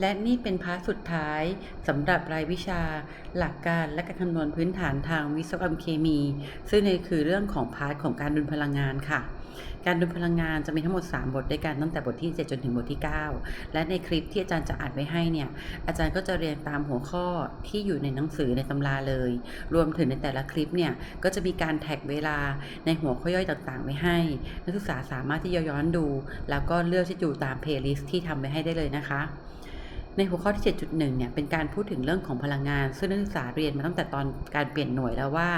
และนี่เป็นพาร์ทสุดท้ายสำหรับรายวิชา หลักการและการคำนวณพื้นฐานทางวิศวกรรมเคมี ซึ่งในคือเรื่องของพาร์ทของการดุลพลังงานค่ะ การดุลพลังงานจะมีทั้งหมด 3 บทด้วยกันตั้งแต่บทที่ 7 จนถึงบทที่ 9 และในคลิปที่อาจารย์จะอัดไว้ให้เนี่ย อาจารย์ก็จะเรียงตามหัวข้อที่อยู่ในหนังสือในตำราเลย รวมถึงในแต่ละคลิปเนี่ยก็จะมีการแท็กเวลาในหัวข้อย่อยต่างๆ ไว้ให้ นักศึกษาสามารถที่จะย้อนดู แล้วก็เลือกที่จะดูตามเพลย์ลิสต์ที่ทำไว้ให้ได้เลยนะคะ ในหัวข้อที่ 7.1 เนี่ยเป็นการพูดถึงเรื่องของพลังงาน ซึ่งนักศึกษาเรียนมาตั้งแต่ตอนการเปลี่ยนหน่วยแล้วว่า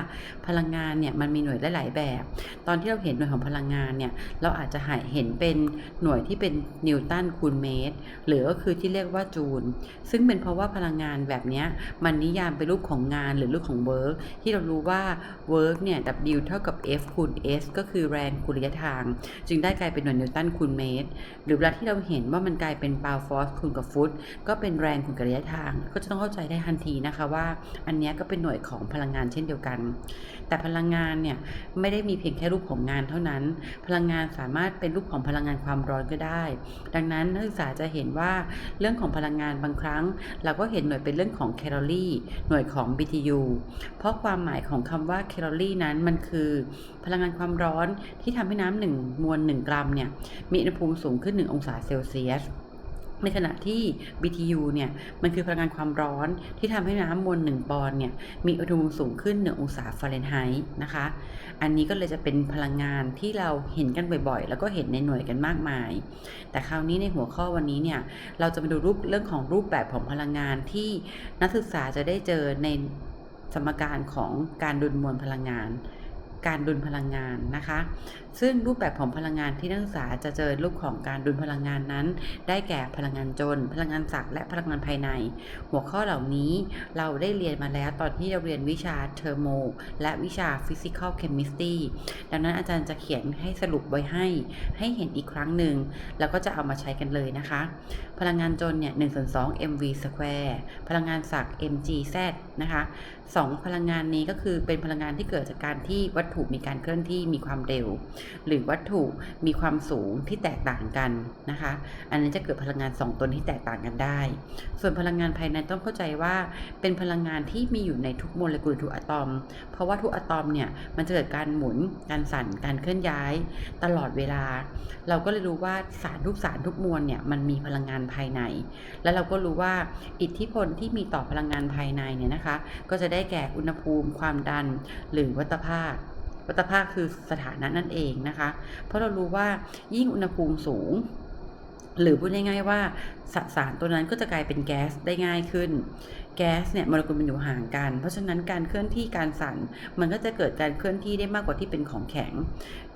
พลังงานเนี่ยมันมีหน่วยหลายแบบ ตอนที่เราเห็นหน่วยของพลังงานเนี่ยเราอาจจะเห็นเป็นหน่วยที่เป็นนิวตันคูณเมตร หรือก็คือที่เรียกว่าจูล ซึ่งเป็นเพราะว่าพลังงานแบบนี้มันนิยามเป็นรูปของงานหรือรูปของเวิร์กที่เรารู้ว่าเวิร์กเนี่ย W เท่ากับ F คูณ S ก็คือแรงคูณระยะทาง จึงได้กลายเป็นหน่วยนิวตันคูณเมตร หรือเวลาที่เราเห็นว่ามันกลายเป็นปาวฟอสคูณกับฟุตก็เป็นแรงคูณกับระยะทาง ก็จะต้องเข้าใจได้ทันทีนะคะว่า อันนี้ก็เป็นหน่วยของพลังงานเช่นเดียวกัน แต่พลังงานเนี่ยไม่ได้มีเพียงแค่รูปของงานเท่านั้น พลังงานสามารถเป็นรูปของพลังงานความร้อนก็ได้ ดังนั้นนักศึกษาจะเห็นว่าเรื่องของพลังงานบางครั้ง เราก็เห็นหน่วยเป็นเรื่องของแคลอรี่ หน่วยของ BTU เพราะความหมายของคำว่าแคลอรี่นั้นมันคือ พลังงานความร้อนที่ทำให้น้ำหนึ่งมวล1กรัมเนี่ยมีอุณหภูมิสูงขึ้น 1 องศาเซลเซียส ในขณะที่ BTU เนี่ยมันคือพลังงานความร้อนที่ทำให้น้ำมวล1ปอนเนี่ยมีอุณหภูมิสูงขึ้น 1 องศาฟาเรนไฮต์นะคะ อันนี้ก็เลยจะเป็นพลังงานที่เราเห็นกันบ่อยๆ แล้วก็เห็นในหน่วยกันมากมาย แต่คราวนี้ในหัวข้อวันนี้เนี่ยเราจะมาดูรูปเรื่องของรูปแบบของพลังงานที่นักศึกษาจะได้เจอในสมการของการดุลมวลพลังงาน การดุลพลังงานนะคะ ซึ่งรูปแบบของพลังงานที่นักศึกษาจะเจอรูปของการดุลพลังงานนั้น ได้แก่พลังงานจน พลังงานศักดิ์และพลังงานภายใน หัวข้อเหล่านี้เราได้เรียนมาแล้วตอนที่เราเรียนวิชาเทอร์โมและวิชาฟิสิก a l เคมิสตรีดังนั้นอาจารย์จะเขียนให้สรุปไว้ให้ ให้เห็นอีกครั้งหนึ่ง แล้วก็จะเอามาใช้กันเลยนะคะ พลังงานจนเนี่ย1ส่วน2 mv square พลังงานศักดิ์ mgz นะคะสองพลังงานนี้ก็คือเป็นพลังงานที่เกิดจากการที่วัตถุมีการเคลื่อนที่มีความเร็วหรือวัตถุมีความสูงที่แตกต่างกันนะคะ อันนี้นจะเกิดพลังงาน 2 ตนที่แตกต่างกันได้ ส่วนพลังงานภายในต้องเข้าใจว่าเป็นพลังงานที่มีอยู่ในทุกโมเลกุลทุกอะตอม เพราะว่าทุกอะตอมเนี่ยมันจะเกิดการหมุน การสั่น การเคลื่อนย้าย ตลอดเวลา เราก็เลยรู้ว่าสารทุกสารทุกมวลเนี่ยมันมีพลังงานภายใน แล้วเราก็รู้ว่าอิทธิพลที่มีต่อพลังงานภายในเนี่ยนะคะ ก็จะได้แก่อุณหภูมิ ความดัน หรือวัตภาค วัตภาคคือสถานะนั่นเองนะคะ เพราะเรารู้ว่ายิ่งอุณหภูมิสูง หรือพูดง่ายๆว่าสสารตัวนั้นก็จะกลายเป็นแก๊สได้ง่ายขึ้น แก๊สเนี่ยโมเลกุลมันอยู่ห่างกัน เพราะฉะนั้นการเคลื่อนที่การสั่นมันก็จะเกิดการเคลื่อนที่ได้มากกว่าที่เป็นของแข็ง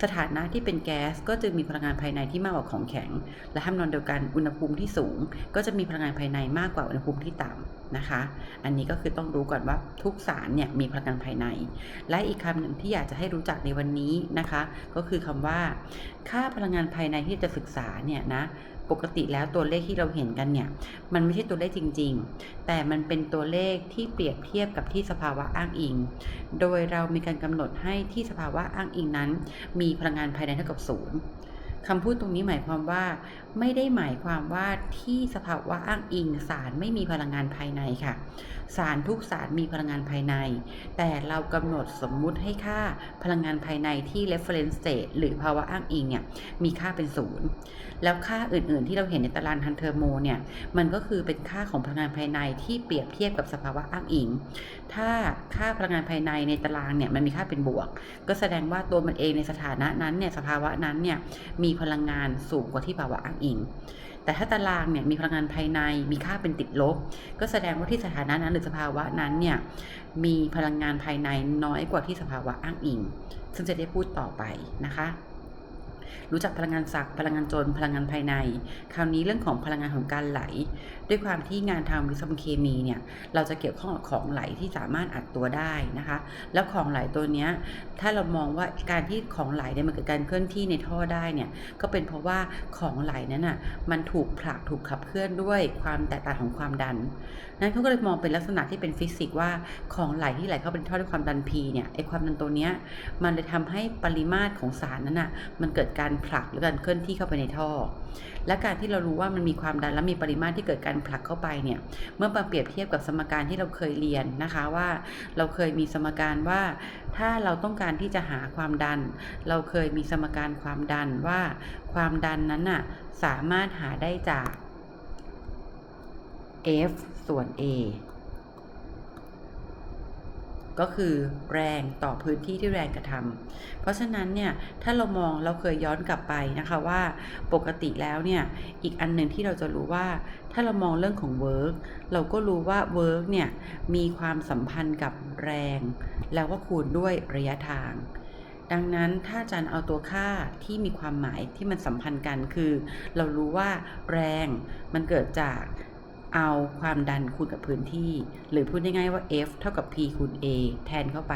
สถานะที่เป็นแก๊สก็จะมีพลังงานภายในที่มากกว่าของแข็ง และทำนองเดียวกันอุณหภูมิที่สูง ก็จะมีพลังงานภายในมากกว่าอุณหภูมิที่ต่ำนะคะ อันนี้ก็คือต้องรู้ก่อนว่าทุกสารเนี่ยมีพลังงานภายใน และอีกคำหนึ่งที่อยากจะให้รู้จักในวันนี้นะคะ ก็คือคำว่า ค่าพลังงานภายในที่จะศึกษาเนี่ยนะปกติแล้วตัวเลขที่เราเห็นกันเนี่ยมันไม่ใช่ตัวเลขจริง ๆ แต่มันเป็นตัวเลขที่เปรียบเทียบกับที่สภาวะอ้างอิง โดยเรามีการกำหนดให้ที่สภาวะอ้างอิงนั้น มีพลังงานภายในเท่ากับศูนย์คำพูดตรงนี้หมายความว่า ไม่ได้หมายความว่าที่สภาวะอ้างอิงสารไม่มีพลังงานภายในค่ะ สารทุกสารมีพลังงานภายใน แต่เรากำหนดสมมุติให้ค่าพลังงานภายในที่ reference state หรือภาวะอ้างอิงเนี่ยมีค่าเป็นศูนย์แล้วค่าอื่นๆ ที่เราเห็นในตารางทันเทอร์โมเนี่ยมันก็คือเป็นค่าของพลังงานภายในที่เปรียบเทียบกับสภาวะอ้างอิง ถ้าค่าพลังงานภายในในตารางเนี่ยมันมีค่าเป็นบวก ก็แสดงว่าตัวมันเองในสถานะนั้นเนี่ยสภาวะนั้นเนี่ยมีพลังงานสูงกว่าที่ภาวะอ้างอิง แต่ถ้าตารางเนี่ยมีพลังงานภายในมีค่าเป็นติดลบ ก็แสดงว่าที่สถานะนั้นหรือสภาวะนั้นเนี่ยมีพลังงานภายในน้อยกว่าที่สภาวะอ้างอิง ซึ่งจะได้พูดต่อไปนะคะรู้จักพลังงานศักย์พลังงานจนพลังงานภายใน คราวนี้เรื่องของพลังงานของการไหล ด้วยความที่งานทางวิศวกรรมเคมีเนี่ยเราจะเกี่ยวข้องกับของไหลที่สามารถอัดตัวได้นะคะ แล้วของไหลตัวเนี้ยถ้าเรามองว่าการที่ของไหลเนี่ยมันเกิดการเคลื่อนที่ในท่อได้เนี่ยก็เป็นเพราะว่าของไหลนั้นอะมันถูกผลักถูกขับเคลื่อนด้วยความแตกต่างของความดัน นั้นเขาก็เลยมองเป็นลักษณะที่เป็นฟิสิกส์ว่าของไหลที่ไหลเข้าเป็นท่อด้วยความดัน P เนี่ยไอความดันตัวเนี้ยมันเลยทำให้ปริมาตรของสารนั้นอะมันเกิดการผลักหรือการเคลื่อนที่เข้าไปในท่อและการที่เรารู้ว่ามันมีความดันและมีปริมาตรที่เกิดการผลักเข้าไปเนี่ย เมื่อมาเปรียบเทียบกับสมการที่เราเคยเรียนนะคะว่า เราเคยมีสมการว่าถ้าเราต้องการที่จะหาความดัน เราเคยมีสมการความดันว่าความดันนั้นน่ะสามารถหาได้จาก F ส่วน A ก็คือแรงต่อพื้นที่ที่แรงกระทำเพราะฉะนั้นเนี่ยถ้าเรามองเราเคยย้อนกลับไปนะคะว่าปกติแล้วเนี่ยอีกอันหนึ่งที่เราจะรู้ว่า ถ้าเรามองเรื่องของ work เราก็รู้ว่า work เนี่ยมีความสัมพันธ์กับแรง แล้วก็คูณด้วยระยะทาง ดังนั้นถ้าอาจารย์เอาตัวค่าที่มีความหมายที่มันสัมพันธ์กันคือ เรารู้ว่าแรงมันเกิดจาก เอาความดันคูณกับพื้นที่ หรือพูดง่ายๆว่า F เท่ากับ P คูณ A แทนเข้าไป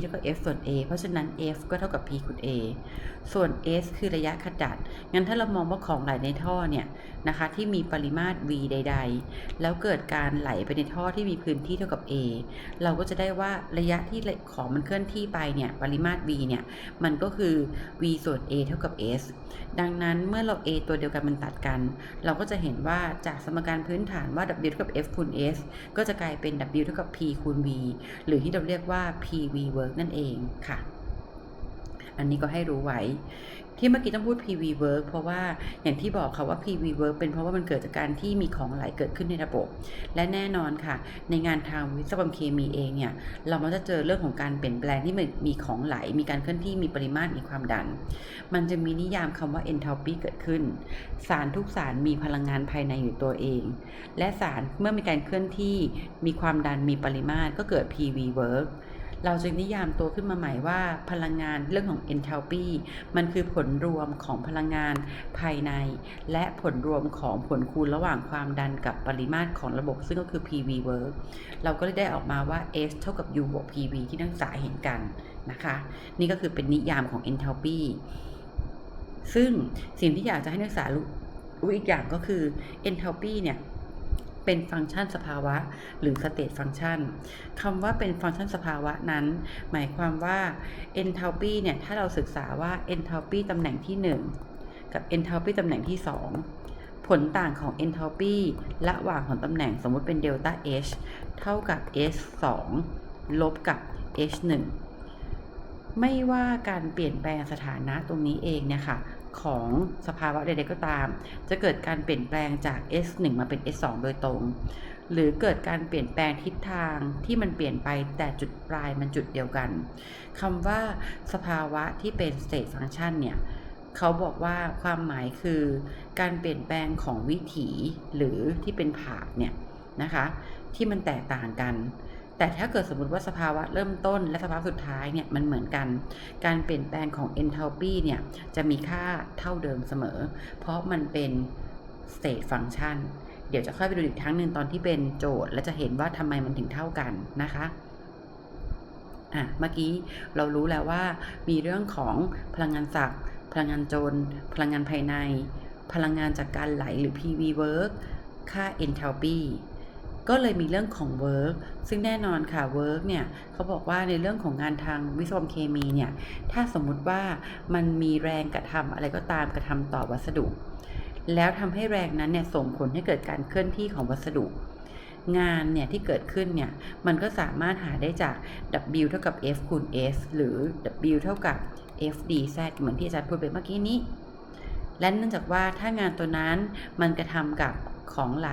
เท่ากับ F ส่วน A เพราะฉะนั้น F ก็เท่ากับ P คูณ A ส่วน S คือระยะขจัด งั้นถ้าเรามองว่าของไหลในท่อเนี่ยนะคะที่มีปริมาตร V ใด ๆ แล้วเกิดการไหลไปในท่อที่มีพื้นที่เท่ากับ A เราก็จะได้ว่าระยะที่ของมันเคลื่อนที่ไปเนี่ยปริมาตร V เนี่ยมันก็คือ V ส่วน A เท่ากับ S ดังนั้นเมื่อเรา A ตัวเดียวกันมันตัดกัน เราก็จะเห็นว่าจากสมการพื้นฐานว่า W เท่ากับ F คูณ S ก็จะกลายเป็น W เท่ากับ P คูณ V หรือที่เราเรียกว่า PV work นั่นเองค่ะ อันนี้ก็ให้รู้ไว้ ที่เมื่อกี้ต้องพูด PV work เพราะว่าอย่างที่บอกค่ะว่า PV work เป็นเพราะว่ามันเกิดจากการที่มีของไหลเกิดขึ้นในระบบ และแน่นอนค่ะ ในงานทางวิศวกรรมเคมีเองเนี่ย เรามักจะเจอเรื่องของการเปลี่ยนแปลงที่มันมีของไหล มีการเคลื่อนที่มีปริมาตรมีความดัน มันจะมีนิยามคำว่า enthalpy เกิดขึ้น สารทุกสารมีพลังงานภายในอยู่ตัวเอง และสารเมื่อมีการเคลื่อนที่มีความดันมีปริมาตรก็เกิด PV work เราจึงนิยามตัวขึ้นมาใหม่ว่าพลังงานเรื่องของ enthalpy มันคือผลรวมของพลังงานภายใน และผลรวมของผลคูณระหว่างความดันกับปริมาตรของระบบ ซึ่งก็คือ PV work เราก็เลยได้ออกมาว่า S เท่ากับ U บวก PV ที่นักศึกษาเห็นกันนะคะ นี่ก็คือเป็นนิยามของ enthalpy ซึ่งสิ่งที่อยากจะให้นักศึกษารู้รู้อีกอย่างก็คือ enthalpy เนี่ย เป็นฟังก์ชันสภาวะ หรือ state function คำว่าเป็นฟังก์ชันสภาวะนั้น หมายความว่า enthalpy เนี่ย ถ้าเราศึกษาว่า enthalpy ตำแหน่งที่ 1 กับ enthalpy ตำแหน่งที่ 2 ผลต่างของ enthalpy ระหว่างของตำแหน่งสมมติเป็น delta H เท่ากับ S 2ลบกับ H 1ไม่ว่าการเปลี่ยนแปลงสถานะตรงนี้เองเนี่ยค่ะ ของสภาวะใดๆก็ตาม จะเกิดการเปลี่ยนแปลงจาก S1 มาเป็น S2 โดยตรง หรือเกิดการเปลี่ยนแปลงทิศทางที่มันเปลี่ยนไปแต่จุดปลายมันจุดเดียวกันคำว่าสภาวะที่เป็น state function เนี่ยเขาบอกว่าความหมายคือการเปลี่ยนแปลงของวิถีหรือที่เป็นผาดเนี่ยนะคะที่มันแตกต่างกัน แต่ถ้าเกิดสมมติว่าสภาวะเริ่มต้นและสภาวะสุดท้ายเนี่ยมันเหมือนกัน การเปลี่ยนแปลงของ enthalpy เนี่ยจะมีค่าเท่าเดิมเสมอ เพราะมันเป็น state function เดี๋ยวจะค่อยไปดูอีกครั้งหนึ่งตอนที่เป็นโจทย์ และจะเห็นว่าทำไมมันถึงเท่ากันนะคะอะเมื่อกี้เรารู้แล้วว่ามีเรื่องของพลังงานศักดิ์พลังงานโจร พลังงานภายใน พลังงานจากการไหลหรือ PV work ค่า enthalpy ก็เลยมีเรื่องของ work ซึ่งแน่นอนค่ะ work เนี่ยเขาบอกว่าในเรื่องของงานทางวิศวกรรมเคมีเนี่ยถ้าสมมุติว่ามันมีแรงกระทำอะไรก็ตามกระทำต่อวัสดุ แล้วทำให้แรงนั้นเนี่ยส่งผลให้เกิดการเคลื่อนที่ของวัสดุงานเนี่ยที่เกิดขึ้นเนี่ยมันก็สามารถหาได้จาก W เท่ากับ F คูณ S หรือ W เท่ากับ F d z เหมือนที่อาจารย์พูดไปเมื่อกี้นี้ และเนื่องจากว่าถ้างานตัวนั้นมันกระทำกับ ของไหล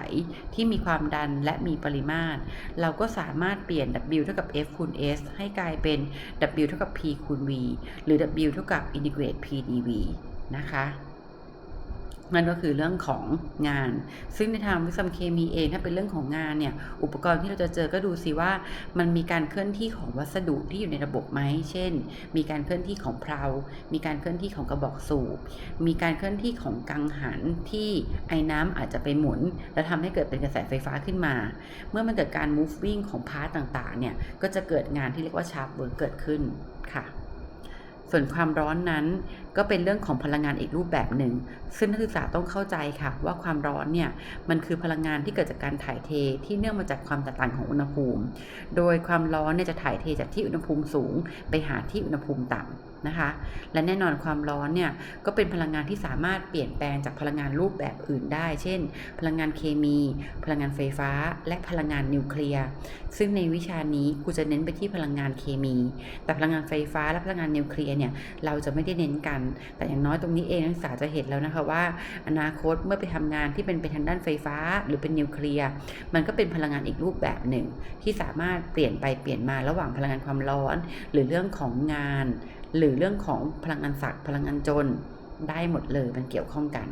ที่มีความดันและมีปริมาตร เราก็สามารถเปลี่ยน W เท่ากับ F คูณ S ให้กลายเป็น W เท่ากับ P คูณ V หรือ W เท่ากับ integrate P dV นะคะ นั่นก็คือเรื่องของงาน ซึ่งในทางวิศวกรรมเคมีเองถ้าเป็นเรื่องของงานเนี่ย อุปกรณ์ที่เราจะเจอก็ดูสิว่า มันมีการเคลื่อนที่ของวัสดุที่อยู่ในระบบไหม เช่น มีการเคลื่อนที่ของเพลา มีการเคลื่อนที่ของกระบอกสูบ มีการเคลื่อนที่ของกังหันที่ไอ้น้ำอาจจะไปหมุน แล้วทำให้เกิดเป็นกระแสไฟฟ้าขึ้นมา เมื่อมันเกิดการ moving ของพาร์ตต่างๆ เนี่ย ก็จะเกิดงานที่เรียกว่า sharp work เกิดขึ้นค่ะ ส่วนความร้อนนั้นก็เป็นเรื่องของพลังงานอีกรูปแบบหนึ่ง ซึ่งนักศึกษาต้องเข้าใจค่ะว่าความร้อนเนี่ยมันคือพลังงานที่เกิดจากการถ่ายเทที่เนื่องมาจากความแตกต่างของอุณหภูมิ โดยความร้อนเนี่ยจะถ่ายเทจากที่อุณหภูมิสูง ไปหาที่อุณหภูมิต่ำ นะคะ และแน่นอนความร้อนเนี่ยก็เป็นพลังงานที่สามารถเปลี่ยนแปลงจากพลังงานรูปแบบอื่นได้ เช่น พลังงานเคมี พลังงานไฟฟ้า และพลังงานนิวเคลียร์ ซึ่งในวิชานี้ครูจะเน้นไปที่พลังงานเคมี แต่พลังงานไฟฟ้าและพลังงานนิวเคลียร์เนี่ยเราจะไม่ได้เน้นกัน แต่อย่างน้อยตรงนี้เองนักศึกษาจะเห็นแล้วนะคะว่า อนาคตเมื่อไปทำงานที่เป็นไปทางด้านไฟฟ้า หรือเป็นนิวเคลียร์ มันก็เป็นพลังงานอีกรูปแบบหนึ่ง ที่สามารถเปลี่ยนไปเปลี่ยนมาระหว่างพลังงานความร้อน หรือเรื่องของงาน หรือเรื่องของพลังงานศักดิ์พลังงานจนได้หมดเลยมันเกี่ยวข้องกัน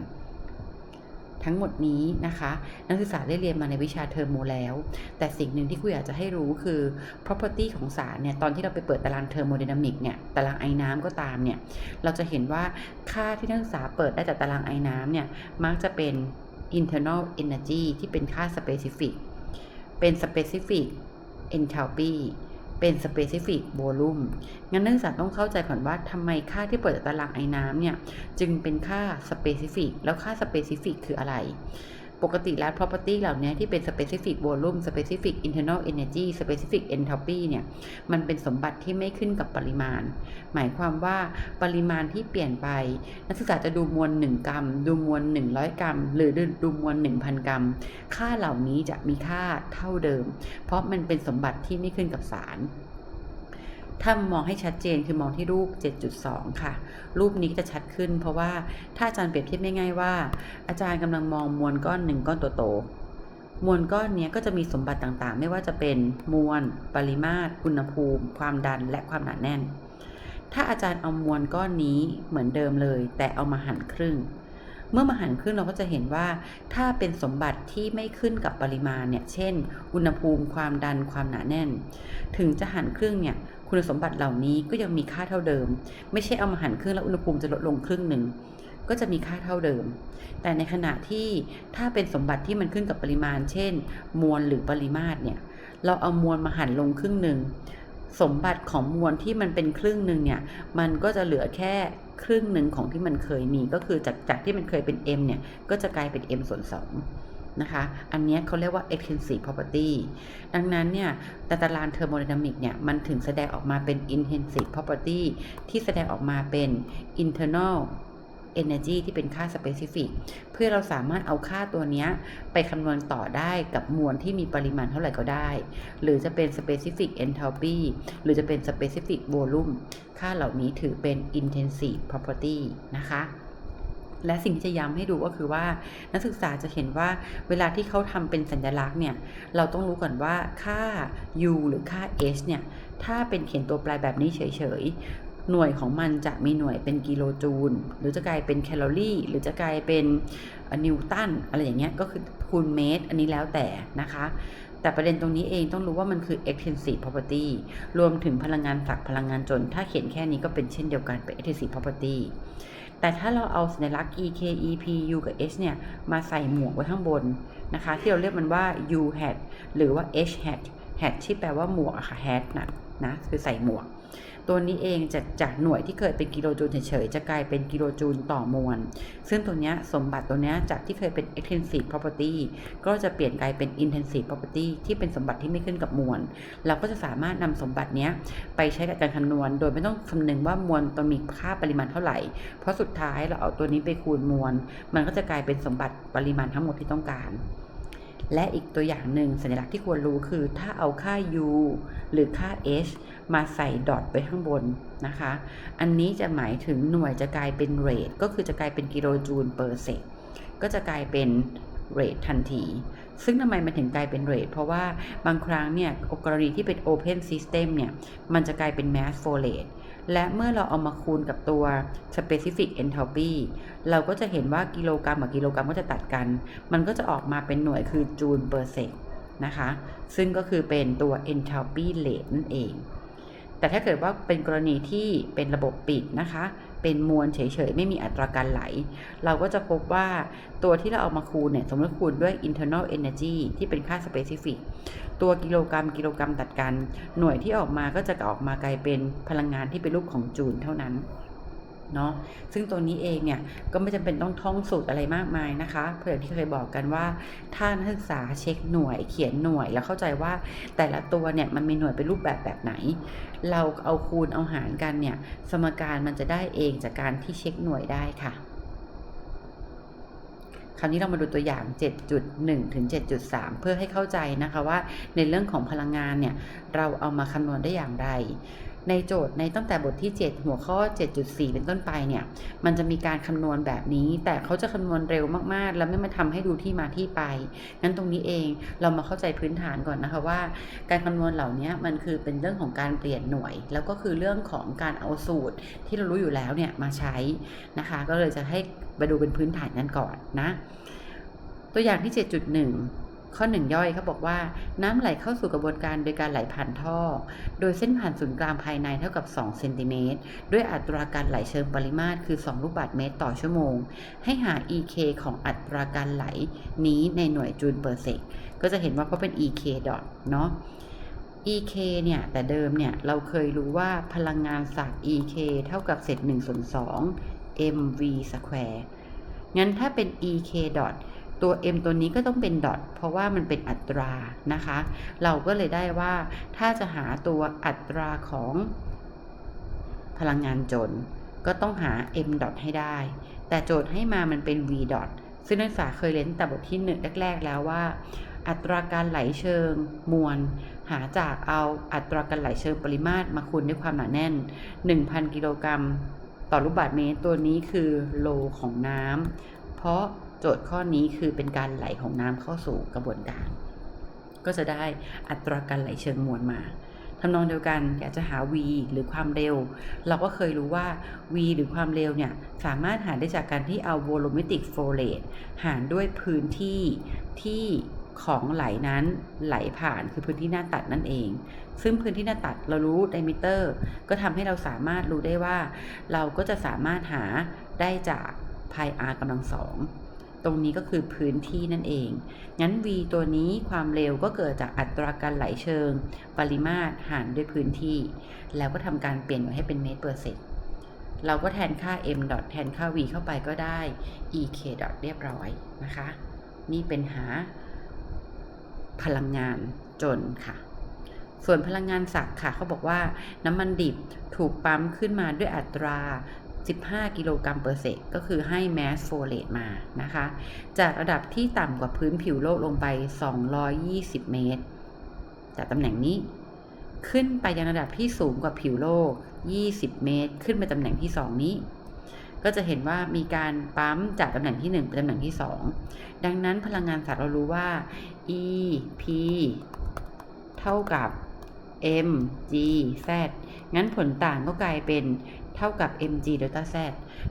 ทั้งหมดนี้นะคะ นักศึกษาได้เรียนมาในวิชาเทอร์โมแล้ว แต่สิ่งหนึ่งที่ครูอยากจะให้รู้คือ property ของสารเนี่ยตอนที่เราไปเปิดตารางเทอร์โมไดนามิกเนี่ยตารางไอ้น้ำก็ตามเนี่ยเราจะเห็นว่าค่าที่นักศึกษาเปิดได้จากตารางไอ้น้ำเนี่ยมักจะเป็น internal energy ที่เป็นค่า specific เป็น specific enthalpy เป็น specific volume งั้นนักศึกษาต้องเข้าใจก่อนว่าทำไมค่าที่เปิดตารางไอ้น้ำเนี่ย จึงเป็นค่า specific แล้วค่า specific คืออะไร ปกติแล้ว property เหล่านี้ที่เป็น specific volume specific internal energy specific enthalpy เนี่ย มันเป็นสมบัติที่ไม่ขึ้นกับปริมาณ หมายความว่าปริมาณที่เปลี่ยนไป นักศึกษาจะดูมวล 1 กรัม ดูมวล 100 กรัม หรือดูมวล 1,000 กรัม ค่าเหล่านี้จะมีค่าเท่าเดิม เพราะมันเป็นสมบัติที่ไม่ขึ้นกับสาร ถ้ามองให้ชัดเจนคือมองที่รูป 7.2 ค่ะ รูปนี้จะชัดขึ้น เพราะว่าถ้าอาจารย์เปรียบเทียบง่ายๆว่า อาจารย์กำลังมองมวลก้อนหนึ่งก้อนโตๆมวลก้อนนี้ก็จะมีสมบัติต่างๆ ไม่ว่าจะเป็นมวล ปริมาตร อุณหภูมิ ความดัน และความหนาแน่น ถ้าอาจารย์เอามวลก้อนนี้เหมือนเดิมเลย แต่เอามาหั่นครึ่ง เมื่อมาหันครึ่งเราก็จะเห็นว่าถ้าเป็นสมบัติที่ไม่ขึ้นกับปริมาณเนี่ย เช่น อุณหภูมิความดันความหนาแน่น ถึงจะหันครึ่งเนี่ยคุณสมบัติเหล่านี้ก็ยังมีค่าเท่าเดิม ไม่ใช่เอามาหันครึ่งแล้วอุณหภูมิจะลดลงครึ่งหนึ่งก็จะมีค่าเท่าเดิม แต่ในขณะที่ถ้าเป็นสมบัติที่มันขึ้นกับปริมาณ เช่น มวลหรือปริมาตรเนี่ย เราเอามวลมาหันลงครึ่งหนึ่ง สมบัติของมวลที่มันเป็นครึ่งหนึ่งเนี่ย มันก็จะเหลือแค่ ครึ่งหนึ่งของที่มันเคยมีก็คือจากจากที่มันเคยเป็น m เนี่ย ก็จะกลายเป็น m ส่วน2นะคะ อันนี้เขาเรียกว่า extensive property ดังนั้นเนี่ยตตารางเทอร์โมไดนามิกเนี่ย มันถึงแสดงออกมาเป็น intensive property ที่แสดงออกมาเป็น internal energy ที่เป็นค่า specific เพื่อเราสามารถเอาค่าตัวเนี้ยไปคำนวณต่อได้กับมวลที่มีปริมาณเท่าไหร่ก็ได้ หรือจะเป็น specific enthalpy หรือจะเป็น specific volume ค่าเหล่านี้ถือเป็น intensive property นะคะและสิ่งที่จะย้ำให้ดูก็คือว่า นักศึกษาจะเห็นว่าเวลาที่เขาทำเป็นสัญลักษณ์เนี่ย เราต้องรู้ก่อนว่าค่า u หรือค่า h เนี่ย ถ้าเป็นเขียนตัวแปรแบบนี้เฉยๆ หน่วยของมันจะมีหน่วยเป็นกิโลจูล หรือจะกลายเป็นแคลอรี่ หรือจะกลายเป็นนิวตันอะไรอย่างเงี้ยก็คือคูณเมตร อันนี้แล้วแต่นะคะ แต่ประเด็นตรงนี้เองต้องรู้ว่ามันคือ extensive property รวมถึงพลังงานฝักพลังงานจน ถ้าเขียนแค่นี้ก็เป็นเช่นเดียวกันเป็น extensive property แต่ถ้าเราเอาสัญลักษณ์ e k e p u กับ h เนี่ย มาใส่หมวกไว้ข้างบนนะคะ ที่เราเรียกมันว่า u hat หรือว่า h hat hat ที่แปลว่าหมวกอะค่ะ hat นะนะคือใส่หมวก ตัวนี้เองจากจากหน่วยที่เคยเป็นกิโลจูลเฉยๆจะกลายเป็นกิโลจูลต่อมวล ซึ่งตัวนี้สมบัติตัวนี้จากที่เคยเป็น extensive property ก็จะเปลี่ยนกลายเป็น intensive property ที่เป็นสมบัติที่ไม่ขึ้นกับมวล เราก็จะสามารถนำสมบัตินี้ไปใช้กับการคำนวณ โดยไม่ต้องคำนึงว่ามวลต้องมีค่าปริมาณเท่าไหร่ เพราะสุดท้ายเราเอาตัวนี้ไปคูณมวล มันก็จะกลายเป็นสมบัติปริมาณทั้งหมดที่ต้องการ และอีกตัวอย่างหนึ่งสัญลักษณ์ที่ควรรู้คือถ้าเอาค่า u หรือค่า h มาใส่ดอทไว้ข้างบนนะคะ อันนี้จะหมายถึงหน่วยจะกลายเป็นเรทก็คือจะกลายเป็นกิโลจูลเปอร์เซกก็จะกลายเป็นเรททันที ซึ่งทำไมมันถึงกลายเป็นเรทเพราะว่าบางครั้งเนี่ยกรณีที่เป็น Open System เนี่ย มันจะกลายเป็น Mass Flow Rate และเมื่อเราเอามาคูณกับตัว specific enthalpy เราก็จะเห็นว่ากิโลกรัมกับกิโลกรัมก็จะตัดกัน มันก็จะออกมาเป็นหน่วยคือจูลเปอร์เซกนะคะ ซึ่งก็คือเป็นตัว enthalpy rate นั่นเอง แต่ถ้าเกิดว่าเป็นกรณีที่เป็นระบบปิดนะคะ เป็นมวลเฉยๆ ไม่มีอัตราการไหล เราก็จะพบว่าตัวที่เราเอามาคูณเนี่ย สมมติคูณด้วย internal energy ที่เป็นค่า specific ตัวกิโลกรัมกิโลกรัมตัดกัน หน่วยที่ออกมาก็จะออกมากลายเป็นพลังงานที่เป็นรูปของจูลเท่านั้น เนาะซึ่งตัวนี้เองเนี่ยก็ไม่จำเป็นต้องท่องสูตรอะไรมากมายนะคะเพื่อที่เคยบอกกันว่า ถ้านักศึกษาเช็คหน่วยเขียนหน่วยแล้วเข้าใจว่าแต่ละตัวเนี่ยมันมีหน่วยเป็นรูปแบบแบบไหน เราเอาคูณเอาหารกันเนี่ยสมการมันจะได้เองจากการที่เช็คหน่วยได้ค่ะคราวนี้เรามาดูตัวอย่าง 7.1 ถึง 7.3 เพื่อให้เข้าใจนะคะว่าในเรื่องของพลังงานเนี่ย เราเอามาคำนวณได้อย่างไร ในโจทย์ในตั้งแต่บทที่ 7 หัวข้อ 7.4 เป็นต้นไปเนี่ย มันจะมีการคำนวณแบบนี้ แต่เขาจะคำนวณเร็วมากๆ แล้วไม่มาทำให้ดูที่มาที่ไป งั้นตรงนี้เองเรามาเข้าใจพื้นฐานก่อนนะคะว่า การคำนวณเหล่านี้มันคือเป็นเรื่องของการเปลี่ยนหน่วย แล้วก็คือเรื่องของการเอาสูตรที่เรารู้อยู่แล้วเนี่ยมาใช้นะคะ ก็เลยจะให้ไปดูเป็นพื้นฐานกันก่อนนะ ตัวอย่างที่ 7.1 ข้อ1ย่อยเขาบอกว่าน้ำไหลเข้าสู่กระบวนการโดยการไหลผ่านท่อ โดยเส้นผ่านศูนย์กลางภายในเท่ากับ2เซนติเมตรด้วยอัตราการไหลเชิงปริมาตรคือ 2 ลูกบาศก์เมตรต่อชั่วโมง ให้หา EK ของอัตราการไหลนี้ในหน่วยจูลเปอร์เซกก็จะเห็นว่าเพราเป็น EK ดอทเนาะ EK เนี่ย แต่เดิมเนี่ย เราเคยรู้ว่าพลังงานจาก EK เท่ากับเศษ1ส่วน2 mv square งั้นถ้าเป็น EK ดอท ตัว m ตัวนี้ก็ต้องเป็นดอทเพราะว่ามันเป็นอัตรานะคะ เราก็เลยได้ว่าถ้าจะหาตัวอัตราของพลังงานจน ก็ต้องหา m ดอทให้ได้ แต่โจทย์ให้มามันเป็น v ดอทซึ่งนักศึกษาเคยเรียนตั้งแต่บทที่หนึ่งแรก ๆ แล้วว่า อัตราการไหลเชิงมวล หาจากเอาอัตราการไหลเชิงปริมาตรมาคูณด้วยความหนาแน่น 1,000 กิโลกรัมต่อลูกบาศก์เมตรตัวนี้คือโลของน้ำเพราะ จทย์ข้อนี้คือเป็นการไหลของน้ำเข้าสู่กระบวนการ ก็จะได้อัตราการไหลเชิงมวลมาทำนองเดียวกันอยากจะหา v หรือความเร็ว เราก็เคยรู้ว่า v หรือความเร็วเนี่ยสามารถหาได้จากการที่เอา volumetric flow rate หารด้วยพื้นที่ที่ของไหลนั้นไหลผ่านคือพื้นที่หน้าตัดนั่นเอง ซึ่งพื้นที่หน้าตัดเรารู้ diameter ก็ทำให้เราสามารถรู้ได้ว่า เราก็จะสามารถหาได้จาก pi r กำลังสอง ตรงนี้ก็คือพื้นที่นั่นเอง งั้น v ตัวนี้ความเร็วก็เกิดจากอัตราการไหลเชิง ปริมาตรหารด้วยพื้นที่ แล้วก็ทำการเปลี่ยนให้เป็นเมตรเปอร์เซ็นต์เราก็แทนค่า m ดอทแทนค่า v เข้าไปก็ได้ ek ดอทเรียบร้อยนะคะ นี่เป็นหาพลังงานจนค่ะส่วนพลังงานสักค่ะเขาบอกว่าน้ำมันดิบถูกปั๊มขึ้นมาด้วยอัตรา 15 กิโลกรัมเปอร์เซกก็คือให้ mass flow rate มานะคะ จากระดับที่ต่ำกว่าพื้นผิวโลกลงไป 220 เมตร จากตำแหน่งนี้ ขึ้นไปยังระดับที่สูงกว่าผิวโลก 20 เมตร ขึ้นไปตำแหน่งที่ 2 นี้ ก็จะเห็นว่ามีการปั๊มจากตำแหน่งที่ 1 ไปตำแหน่งที่ 2 ดังนั้นพลังงานสัตว์เรารู้ว่า E P เท่ากับ m g z งั้นผลต่างก็กลายเป็น เท่ากับ mg เดลต้า z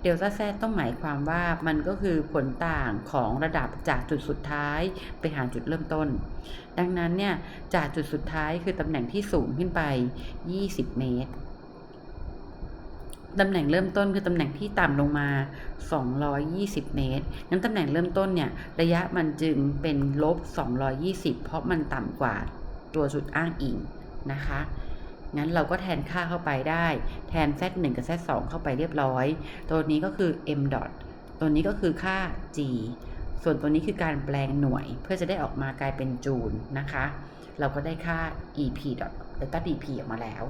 เดลต้า z ต้องหมายความว่ามันก็คือผลต่างของระดับจากจุดสุดท้ายไปหาจุดเริ่มต้น ดังนั้นเนี่ยจากจุดสุดท้ายคือตำแหน่งที่สูงขึ้นไป 20 เมตร ตำแหน่งเริ่มต้นคือตำแหน่งที่ต่ำลงมา 220 เมตรงั้นตำแหน่งเริ่มต้นเนี่ยระยะมันจึงเป็นลบ 220 เพราะมันต่ำกว่าตัวจุดอ้างอิงนะคะ งั้นเราก็แทนค่าเข้าไปได้ แทน z 1กับ z 2เข้าไปเรียบร้อย ตัวนี้ก็คือ m dot ตัวนี้ก็คือค่า g ส่วนตัวนี้คือการแปลงหน่วย เพื่อจะได้ออกมากลายเป็นจูลนะคะ เราก็ได้ค่า ep dot แล้วก็ dp ออกมาแล้ว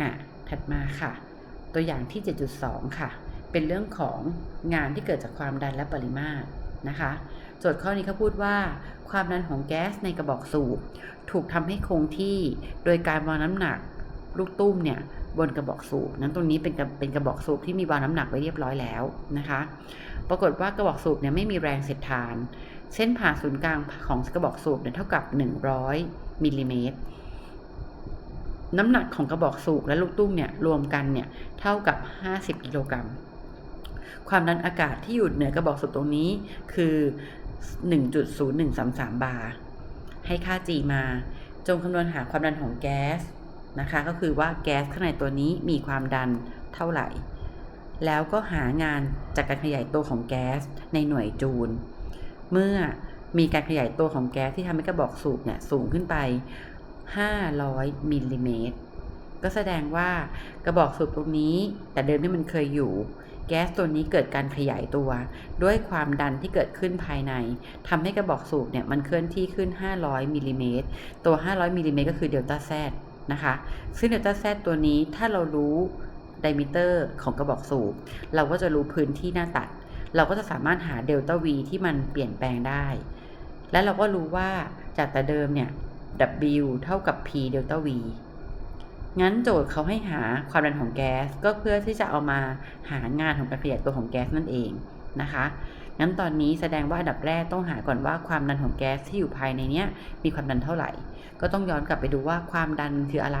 อะ ถัดมาค่ะ ตัวอย่างที่ 7.2 ค่ะ เป็นเรื่องของงานที่เกิดจากความดันและปริมาตรนะคะโจทย์ข้อนี้เขาพูดว่า ความดันของแก๊สในกระบอกสูบ ถูกทำให้คงที่โดยการวางน้ำหนักลูกตุ้มเนี่ยบนกระบอกสูบนั้นตรงนี้เป็นกระเป็นกระบอกสูบที่มีวางน้ำหนักไว้เรียบร้อยแล้วนะคะ ปรากฏว่ากระบอกสูบเนี่ยไม่มีแรงเสียดทาน เส้นผ่าศูนย์กลางของกระบอกสูบเนี่ยเท่ากับ 100มิลลิเมตรน้ำหนักของกระบอกสูบและลูกตุ้มเนี่ยรวมกันเนี่ยเท่ากับ 50 กิโลกรัม ความดันอากาศที่อยู่เหนือกระบอกสูบตรงนี้คือ 1.0133 บาร์ ให้ค่า G มา จงคำนวณหาความดันของแก๊สนะคะ ก็คือว่าแก๊สข้างในตัวนี้มีความดันเท่าไหร่ แล้วก็หางานจากการขยายตัวของแก๊สในหน่วยจูล เมื่อมีการขยายตัวของแก๊สที่ทำให้กระบอกสูบเนี่ยสูงขึ้นไป 500 มิลลิเมตร ก็แสดงว่ากระบอกสูบตรงนี้ แต่เดิมที่มันเคยอยู่ แก๊สตัวนี้เกิดการขยายตัว ด้วยความดันที่เกิดขึ้นภายในทำให้กระบอกสูบเนี่ยมันเคลื่อนที่ขึ้น 500มิลลิเมตรตัว 500มิลลิเมตรก็คือเดลต้าแซดนะคะ ซึ่งเดลต้าแซดตัวนี้ถ้าเรารู้ไดมิเตอร์ของกระบอกสูบ เราก็จะรู้พื้นที่หน้าตัด เราก็จะสามารถหาเดลต้า V ที่มันเปลี่ยนแปลงได้ และเราก็รู้ว่าจากแต่เดิมเนี่ย W เท่ากับ P เดลต้า V งั้นโจทย์เขาให้หาความดันของแก๊สก็เพื่อที่จะเอามาหางานของการขยายตัวของแก๊สนั่นเองนะคะงั้นตอนนี้แสดงว่าอันดับแรกต้องหาก่อนว่าความดันของแก๊สที่อยู่ภายในเนี้ยมีความดันเท่าไหร่ ก็ต้องย้อนกลับไปดูว่าความดันคืออะไร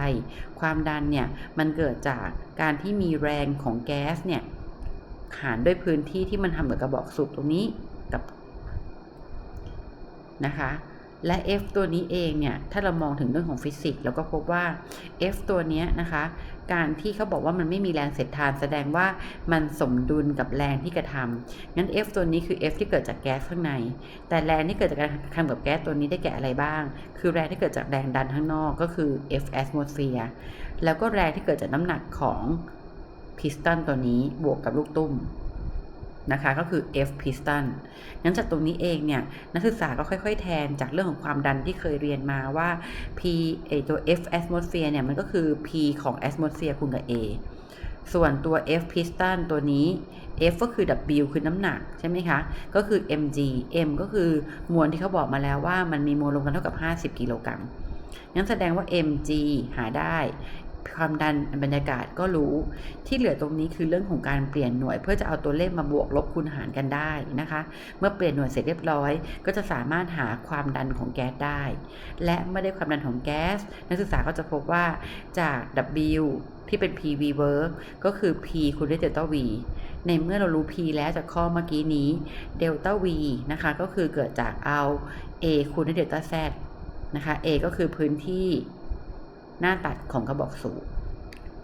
ความดันเนี่ยมันเกิดจากการที่มีแรงของแก๊สเนี่ยหารด้วยพื้นที่ที่มันทำกับกระบอกสูบตรงนี้กับนะคะ และ F ตัวนี้เองเนี่ย ถ้าเรามองถึงเรื่องของฟิสิกส์เราก็พบว่า F ตัวนี้นะคะ การที่เขาบอกว่ามันไม่มีแรงเสียดทานแสดงว่ามันสมดุลกับแรงที่กระทำงั้น F ตัวนี้คือ F ที่เกิดจากแก๊สข้างใน แต่แรงที่เกิดจากการทำกับแก๊สตัวนี้ได้แก่อะไรบ้าง คือแรงที่เกิดจากแรงดันข้างนอกก็คือ F atmosphere แล้วก็แรงที่เกิดจากน้ำหนักของพิสตันตัวนี้บวกกับลูกตุ้ม นะคะก็คือ F piston งั้นจากตรงนี้เองเนี่ยนักศึกษาก็ค่อย ๆ แทนจากเรื่องของความดันที่เคยเรียนมาว่า P ไอตัว F atmosphere เนี่ยมันก็คือ P ของ atmosphere คูณกับ A ส่วนตัว F piston ตัวนี้ F ก็คือ W คือน้ำหนักใช่ไหมคะ ก็คือ mg m ก็คือมวลที่เขาบอกมาแล้วว่ามันมีมวลรวมกันเท่ากับ 50 กิโลกรัมงั้นแสดงว่า mg หาได้ ความดันบรรยากาศก็รู้ ที่เหลือตรงนี้คือเรื่องของการเปลี่ยนหน่วย เพื่อจะเอาตัวเลขมาบวกลบคูณหารกันได้นะคะ เมื่อเปลี่ยนหน่วยเสร็จเรียบร้อย ก็จะสามารถหาความดันของแก๊สได้ และเมื่อได้ความดันของแก๊ส นักศึกษาก็จะพบว่าจาก W ที่เป็น PV work ก็คือ P คูณด้วยเดลต้า V ในเมื่อเรารู้ P แล้วจากข้อเมื่อกี้นี้เดลต้า V นะคะ ก็คือเกิดจากเอา A คูณด้วยเดลต้า Z นะคะ A ก็คือพื้นที่ หน้าตัดของกระบอกสูบ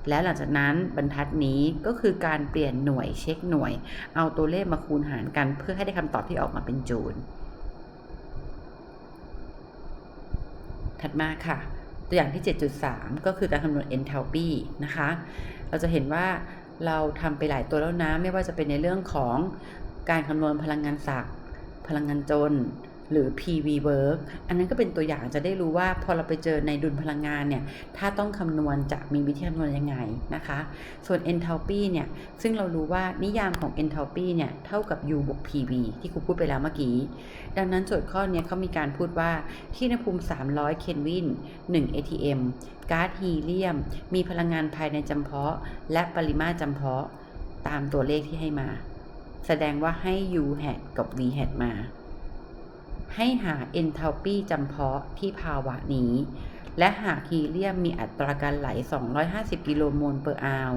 แล้วหลังจากนั้นบรรทัดนี้ก็คือการเปลี่ยนหน่วยเช็คหน่วย เอาตัวเลขมาคูณหารกัน เพื่อให้ได้คำตอบที่ออกมาเป็นจูลถัดมาค่ะ ตัวอย่างที่ 7.3 ก็คือการคำนวณ enthalpy นะคะ เราจะเห็นว่าเราทำไปหลายตัวแล้วนะ ไม่ว่าจะเป็นในเรื่องของการคำนวณพลังงานศักพลังงานจน หรือ PV work อันนั้นก็เป็นตัวอย่างจะได้รู้ว่าพอเราไปเจอในดุลพลังงานเนี่ย ถ้าต้องคำนวณจะมีวิธีคำนวณยังไงนะคะ ส่วน enthalpy เนี่ย ซึ่งเรารู้ว่านิยามของ enthalpy เนี่ย เท่ากับ U บวก PV ที่ครูพูดไปแล้วเมื่อกี้ ดังนั้นโจทย์ข้อนี้เขามีการพูดว่าที่อุณหภูมิ 300 เคลวิน 1 ATM ก๊าซฮีเลียม มีพลังงานภายในจำเพาะ และปริมาตรจำเพาะ ตามตัวเลขที่ให้มา แสดงว่าให้ U hat กับ V hat มา ให้หา enthalpy จำเพาะที่ภาวะนี้ และหากฮีเลียมมีอัตราการไหล 250 กิโลโมลเปอร์อาว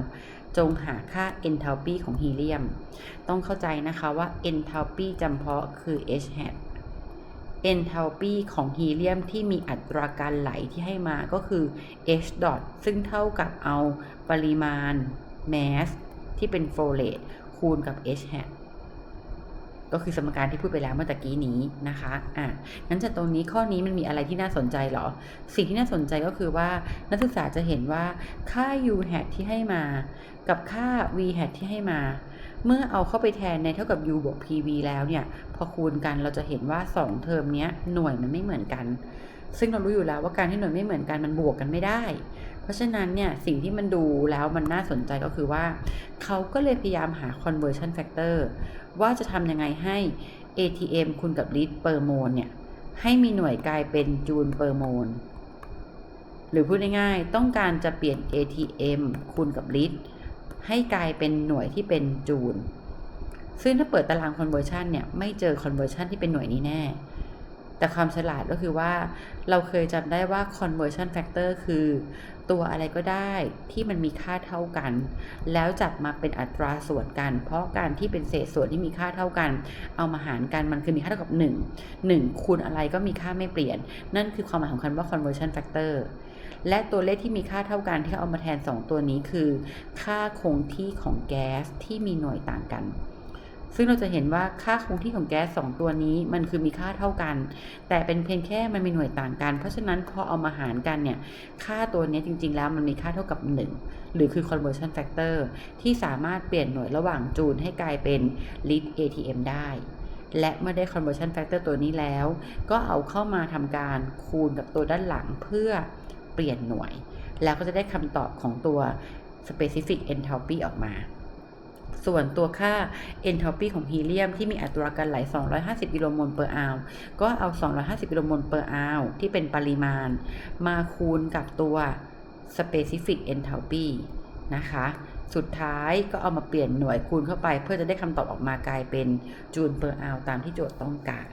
จงหาค่า enthalpy ของฮีเลียม ต้องเข้าใจนะคะว่า enthalpy จำเพาะคือ H hat enthalpy ของฮีเลียมที่มีอัตราการไหลที่ให้มาก็คือ H dot ซึ่งเท่ากับเอาปริมาณ mass ที่เป็น flow rate คูณกับ H hat ก็คือสมการที่พูดไปแล้วเมื่อกี้นี้นะคะอะงั้นจากตรงนี้ข้อนี้มันมีอะไรที่น่าสนใจเหรอ สิ่งที่น่าสนใจก็คือว่านักศึกษาจะเห็นว่าค่า u hat ที่ให้มา กับค่า v hat ที่ให้มา เมื่อเอาเข้าไปแทนในเท่ากับ u บวก pv แล้วเนี่ย พอคูณกันเราจะเห็นว่า 2 เทอมนี้หน่วยมันไม่เหมือนกัน ซึ่งเรารู้อยู่แล้วว่าการที่หน่วยไม่เหมือนกันมันบวกกันไม่ได้ เพราะฉะนั้นเนี่ยสิ่งที่มันดูแล้วมันน่าสนใจก็คือว่า เขาก็เลยพยายามหา conversion factor ว่าจะทำยังไงให้ ATM คูณกับลิตร per mole เนี่ย ให้มีหน่วยกลายเป็นจูล per mole หรือพูดง่ายๆ ต้องการจะเปลี่ยน ATM คูณกับลิตรให้กลายเป็นหน่วยที่เป็นจูล ซึ่งถ้าเปิดตาราง conversion เนี่ย ไม่เจอ conversion ที่เป็นหน่วยนี้แน่ แต่ความฉลาดก็คือว่าเราเคยจำได้ว่า conversion factor คือตัวอะไรก็ได้ที่มันมีค่าเท่ากัน แล้วจัดมาเป็นอัตราส่วนกัน เพราะการที่เป็นเศษส่วนที่มีค่าเท่ากัน เอามาหารกันมันคือมีค่าเท่ากับ 1 1 คูณอะไรก็มีค่าไม่เปลี่ยน นั่นคือความหมายของคำว่า conversion factor และตัวเลขที่มีค่าเท่ากันที่เอามาแทน 2 ตัวนี้คือ ค่าคงที่ของแก๊สที่มีหน่วยต่างกัน ซึ่งเราจะเห็นว่าค่าคงที่ของแก๊ส2ตัวนี้มันคือมีค่าเท่ากัน แต่เป็นเพียงแค่มันมีหน่วยต่างกัน เพราะฉะนั้นพอเอามาหารกันเนี่ย ค่าตัวนี้จริง ๆ แล้วมันมีค่าเท่ากับ 1 หรือคือ conversion factor ที่สามารถเปลี่ยนหน่วยระหว่างจูลให้กลายเป็น lit ATM ได้และเมื่อได้ conversion factor ตัวนี้แล้ว ก็เอาเข้ามาทำการคูณกับตัวด้านหลังเพื่อเปลี่ยนหน่วย แล้วก็จะได้คำตอบของตัว specific enthalpy ออกมา ส่วนตัวค่า enthalpy ของฮีเลียมที่มีอัตราการไหล 250 กิโลโมลเปอร์อาวก็เอา 250 กิโลโมลเปอร์อาวที่เป็นปริมาณ มาคูณกับตัว specific enthalpy นะคะ สุดท้ายก็เอามาเปลี่ยนหน่วยคูณเข้าไป เพื่อจะได้คำตอบออกมากลายเป็นจูลเปอร์อาวตามที่โจทย์ต้องการ